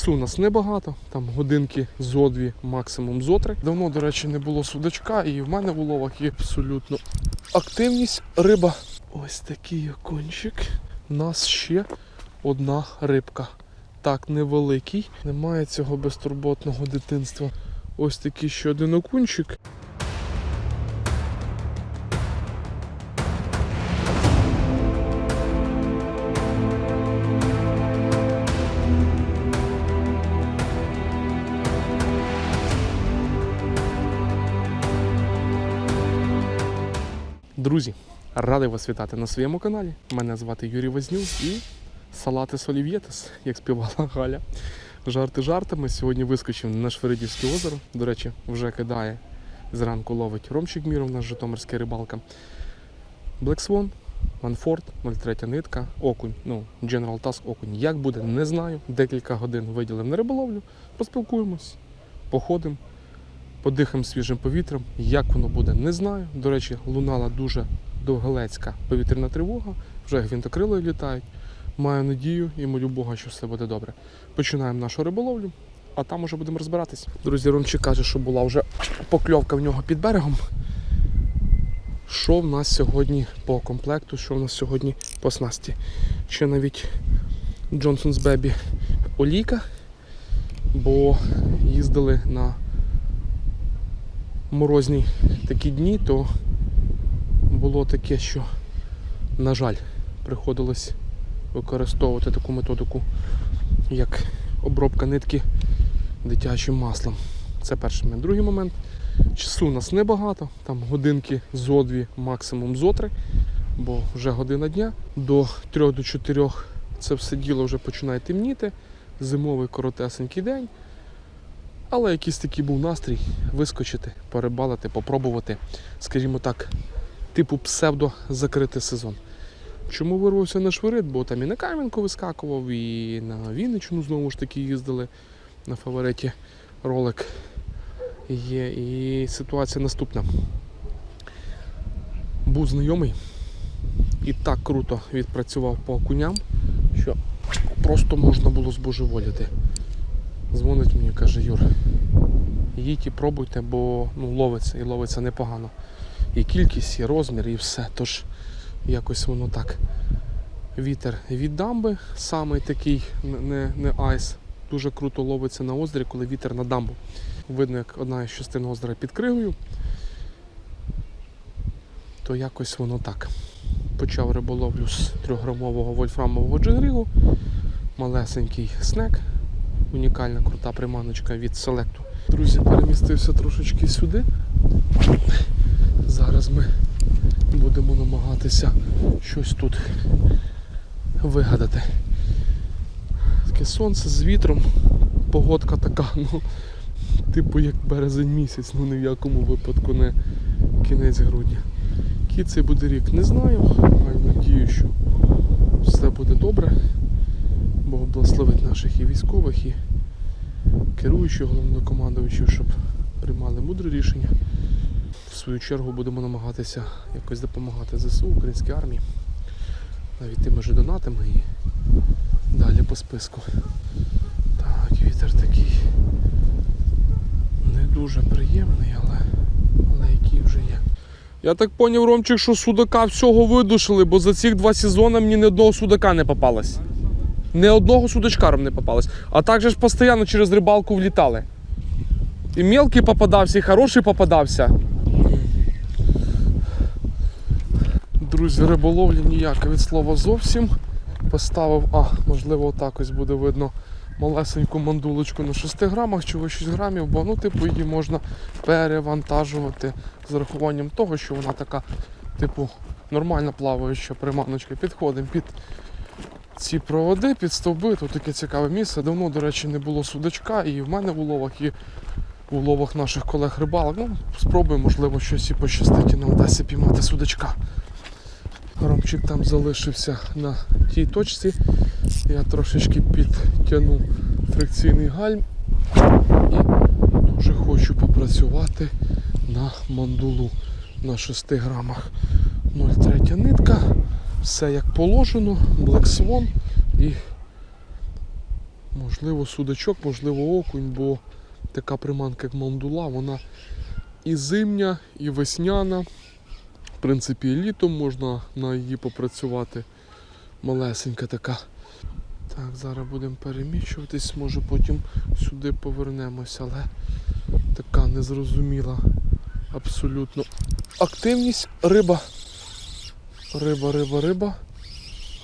Часу у нас небагато, там годинки зо дві, максимум зо три. Давно, до речі, не було судачка, і в мене в уловах є абсолютно активність. Риба. Ось такий окончик. У нас ще одна рибка. Так, невеликий. Немає цього безтурботного дитинства. Ось такий ще один окунчик. Друзі, радий вас вітати на своєму каналі. Мене звати Юрій Вознюк і салати солів'єтес, як співала Галя. Жарти жартами. Сьогодні вискочив на Шверидівське озеро. До речі, вже кидає зранку ловить Ромчик Міров, наш житомирська рибалка. Black Swan, Манфорд, 03 нитка, окунь. Ну, General Task окунь. Як буде, не знаю. Декілька годин виділив на риболовлю, поспілкуємось, походимо, подихаємо свіжим повітрям. Як воно буде, не знаю. До речі, лунала дуже довгалецька повітряна тривога, вже гвинтокрилою літають. Маю надію і молю Бога, що все буде добре. Починаємо нашу риболовлю, а там уже будемо розбиратись. Друзі, Ромчик каже, що була вже покльовка в нього під берегом. Що в нас сьогодні по комплекту, що в нас сьогодні по снасті? Ще навіть Johnson's Baby олійка, бо їздили на морозні такі дні, то було таке, що, на жаль, приходилось використовувати таку методику, як обробка нитки дитячим маслом. Це перший момент. Другий момент. Часу у нас небагато, там годинки зо дві, максимум зо три, бо вже година дня. До 3 до 4 це все діло вже починає темніти. Зимовий коротесенький день. Але якийсь такий був настрій вискочити, перебалити, попробувати, скажімо так, типу псевдо закрити сезон. Чому вирвався на швирит? Бо там і на Кам'янку вискакував, і на Вінничну знову ж таки їздили на фавориті ролик є. І ситуація наступна. Був знайомий і так круто відпрацював по окуням, що просто можна було збожеволіти. Дзвонить мені, каже, Юр, їдь і пробуйте, бо ну, ловиться і ловиться непогано. І кількість, і розмір, і все. Тож якось воно так. Вітер від дамби, саме такий, не, не айс. Дуже круто ловиться на озері, коли вітер на дамбу. Видно, як одна із частин озера під кригою. То якось воно так. Почав риболовлю з 3-грамового вольфрамового джигрігу. Малесенький снек. Унікальна крута приманочка від селекту. Друзі, перемістився трошечки сюди. Зараз ми будемо намагатися щось тут вигадати. Таке сонце з вітром, погодка така, ну, типу як березень місяць, ну ні в якому випадку не кінець грудня. Який це буде рік, не знаю. Маю надію, що все буде добре. Благословить наших і військових, і керуючих головнокомандуючих, щоб приймали мудре рішення. В свою чергу будемо намагатися якось допомагати ЗСУ, українській армії, навіть тими же донатами і далі по списку. Так, вітер такий не дуже приємний, але, але який вже є. Я так поняв, Ромчик, що судака всього видушили, бо за ці два сезони мені ні одного судака не попалось. Ні одного судачка не попалось. А так же ж постійно через рибалку влітали. І мелкий попадався, і хороший попадався. Друзі, риболовлі ніяка від слова зовсім. Поставив, а, можливо, отак ось буде видно малесеньку мандулочку на 6 грамах, чого 6 грамів, бо ну, типу, її можна перевантажувати з рахуванням того, що вона така, типу, нормально плаваюча приманочка. Підходимо під ці проводи, під стовби. Тут таке цікаве місце. Давно, до речі, не було судачка і в мене в уловах, і в уловах наших колег рибалок. Ну, спробуємо, можливо, щось і пощастить і нам вдасться піймати судачка. Ромчик там залишився на тій точці. Я трошечки підтягнув фрикційний гальм і дуже хочу попрацювати на мандулу на 6 грамах. 0,3 нитка. Все як положено, Black Swan і Можливо, судачок, можливо, окунь, бо така приманка, як мандула, вона і зимня, і весняна. В принципі, і літом можна на її попрацювати. Малесенька така. Так, зараз будемо переміщуватись, може потім сюди повернемось, але така незрозуміла абсолютно активність. Риба. Риба, риба, риба.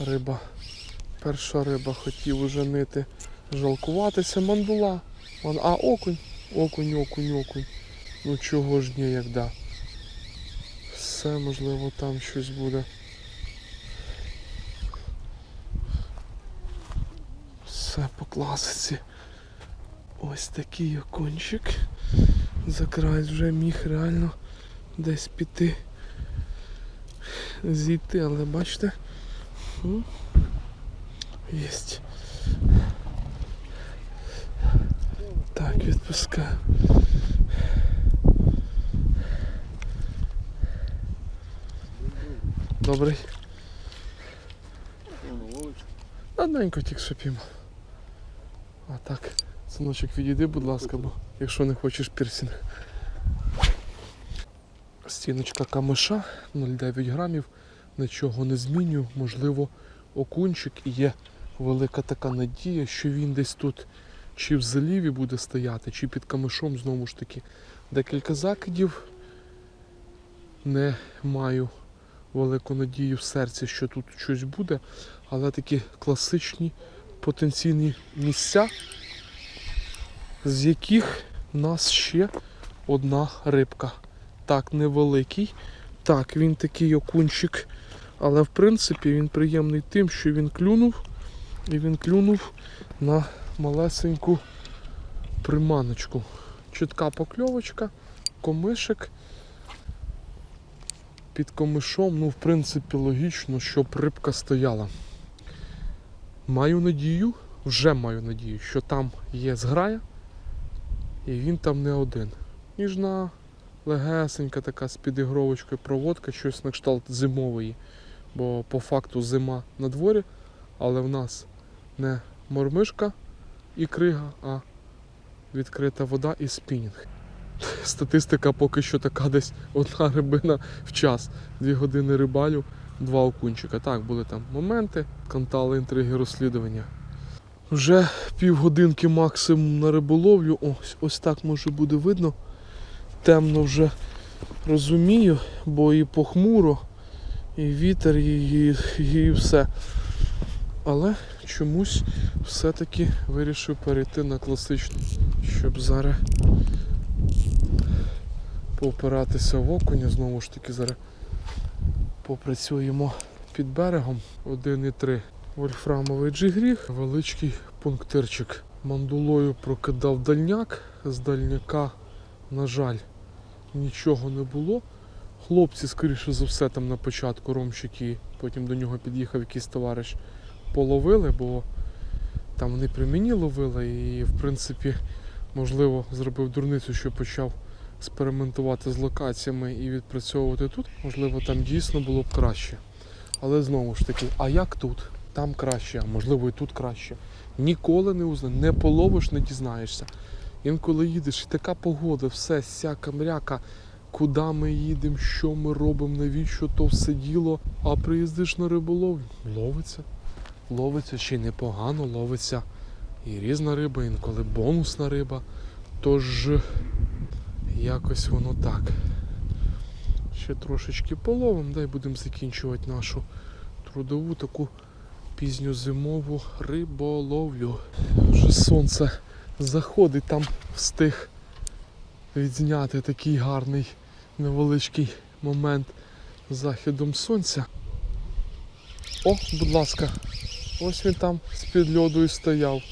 Риба. Перша риба хотів уже нити. Жалкуватися. Мандула. Ман- А, окунь. Окунь, окунь, окунь. Ну чого ж ні, як да. Все, можливо, там щось буде. Все по класиці. Ось такий окунчик. За край вже міг реально десь піти. Зійти, але бачите. Єсть. Так, відпускаю. Добрий. Одненько тільки піймав. А так, синочок, відійди, будь ласка, бо якщо не хочеш пірсінг. Стіночка камиша 0,9 грамів. Нічого не змінюю. Можливо, окунчик і є велика така надія, що він десь тут чи в заліві буде стояти, чи під камишом знову ж таки. Декілька закидів. Не маю велику надію в серці, що тут щось буде, але такі класичні потенційні місця, з яких в нас ще одна рибка. Так, невеликий. Так, він такий окунчик. Але в принципі він приємний тим, що він клюнув. І він клюнув на малесеньку приманочку. Чітка покльовочка, комишик. Під комишом, ну, в принципі, логічно, щоб рибка стояла. Маю надію, вже маю надію, що там є зграя, і він там не один. Ніжна, легесенька така з підігровочкою проводка, щось на кшталт зимової. Бо по факту зима на дворі, але в нас не мормишка і крига, а відкрита вода і спінінг. Статистика поки що така десь одна рибина в час. Дві години рибалю, два окунчика. Так, були там моменти, кантали, інтриги, розслідування. Вже півгодинки максимум на риболовлю. Ось, ось так може буде видно. Темно вже розумію, бо і похмуро, і вітер, і, і, і все. Але чомусь все-таки вирішив перейти на класичну, щоб зараз поопиратися в окуня. Знову ж таки зараз попрацюємо під берегом 1,3 вольфрамовий джигріг, величкий пунктирчик. Мандулою прокидав дальняк, з дальняка, на жаль, нічого не було. Хлопці, скоріше за все, там на початку ромщики, потім до нього під'їхав якийсь товариш, половили, бо там вони при мені ловили і, в принципі, можливо, зробив дурницю, що почав експериментувати з локаціями і відпрацьовувати тут. Можливо, там дійсно було б краще. Але знову ж таки, а як тут? Там краще, а можливо і тут краще. Ніколи не узнаєш, не половиш, не дізнаєшся. Інколи їдеш, і така погода, все, сяка мряка, куди ми їдемо, що ми робимо, навіщо то все діло. А приїздиш на риболовлю, ловиться. Ловиться ще й непогано, ловиться і різна риба, інколи бонусна риба. Тож якось воно так. Ще трошечки половимо, дай будемо закінчувати нашу трудову таку пізньозимову риболовлю. Вже сонце заходить, там встиг відзняти такий гарний невеличкий момент західом сонця. О, будь ласка, ось він там з-під льоду і стояв.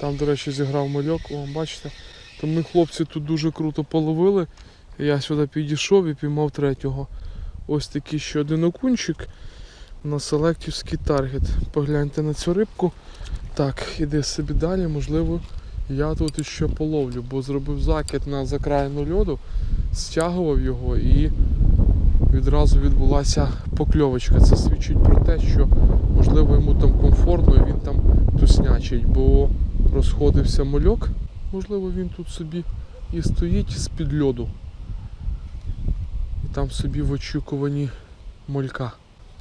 Там, до речі, зіграв мальок, о, бачите. То ми хлопці тут дуже круто половили. Я сюди підійшов і піймав третього. Ось такий ще один окунчик на селектівський таргет. Погляньте на цю рибку. Так, іди собі далі, можливо, я тут іще половлю, бо зробив закид на закраїну льоду, стягував його і відразу відбулася покльовочка. Це свідчить про те, що можливо йому там комфортно і він там туснячить, бо розходився мальок. Можливо, він тут собі і стоїть з-під льоду. І там собі в очікуванні молька.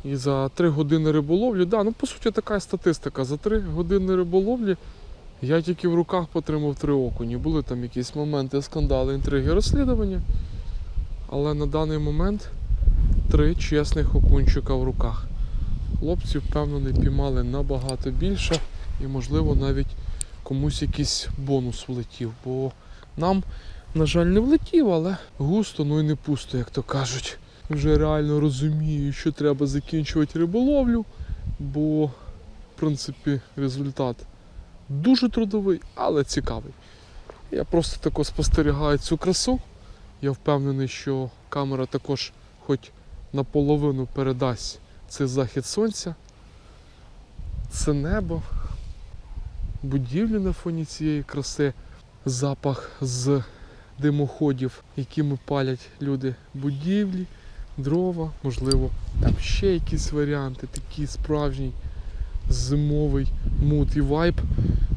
І за 3 години риболовлі, да, ну по суті така статистика. За 3 години риболовлі я тільки в руках потримав три окуні. Були там якісь моменти, скандали, інтриги, розслідування. Але на даний момент три чесних окунчика в руках. Хлопці, впевнений, піймали набагато більше і, можливо, навіть комусь якийсь бонус влетів. Бо нам, на жаль, не влетів, але густо, ну і не пусто, як то кажуть. Вже реально розумію, що треба закінчувати риболовлю, бо, в принципі, результат дуже трудовий, але цікавий. Я просто тако спостерігаю цю красу. Я впевнений, що камера також хоч наполовину передасть цей захід сонця, це небо, будівлі на фоні цієї краси, запах з димоходів, якими палять люди будівлі, дрова, можливо, там ще якісь варіанти, такий справжній зимовий мут і вайб,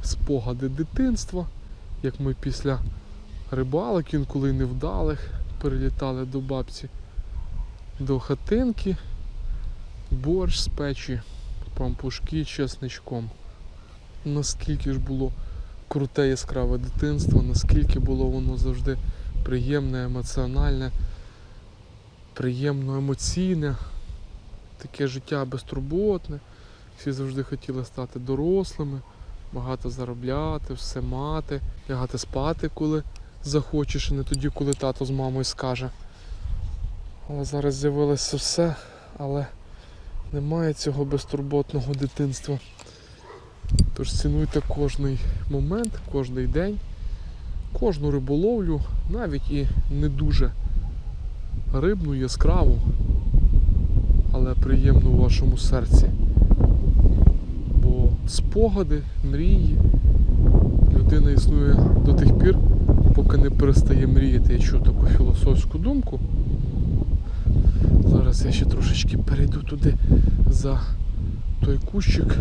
спогади дитинства, як ми після рибалок, інколи невдалих, перелітали до бабці до хатинки, борщ з печі, пампушки чесничком. Наскільки ж було круте яскраве дитинство, наскільки було воно завжди приємне, емоціональне, приємно емоційне, таке життя безтурботне. Всі завжди хотіли стати дорослими, багато заробляти, все мати, лягати спати, коли захочеш, і не тоді, коли тато з мамою скаже. Але зараз з'явилося все, але немає цього безтурботного дитинства. Тож цінуйте кожний момент, кожний день, кожну риболовлю, навіть і не дуже рибну, яскраву, але приємну у вашому серці. Спогади, мрії, людина існує до тих пір, поки не перестає мріяти. Я чув таку філософську думку. Зараз я ще трошечки перейду туди за той кущик.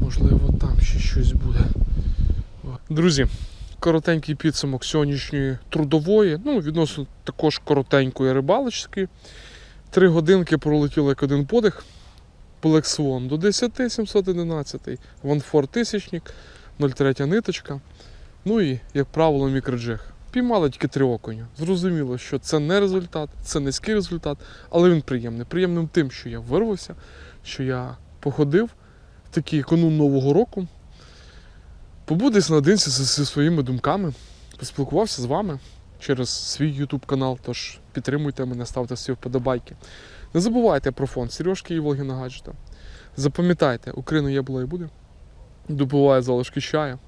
Можливо, там ще щось буде. Друзі, коротенький підсумок сьогоднішньої трудової, ну, відносно також коротенької рибалочки. Три годинки пролетіло як один подих. Black Swan до 10 711, Ванфор тисячник, 0,3 ниточка. Ну і, як правило, мікроджиг. Піймали тільки три окуня. Зрозуміло, що це не результат, це низький результат, але він приємний. Приємним тим, що я вирвався, що я походив в такий канун Нового року, побув десь наодинці зі своїми думками, поспілкувався з вами через свій YouTube канал. Тож підтримуйте мене, ставте свої вподобайки. Не забувайте про фонд Сережки і Волгіна Гаджета. Запам'ятайте, Україна є була і буде. Добуваю залишки чаю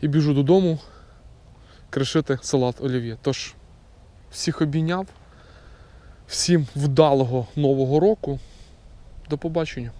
і біжу додому кришити салат олів'є. Тож, всіх обійняв, всім вдалого нового року. До побачення.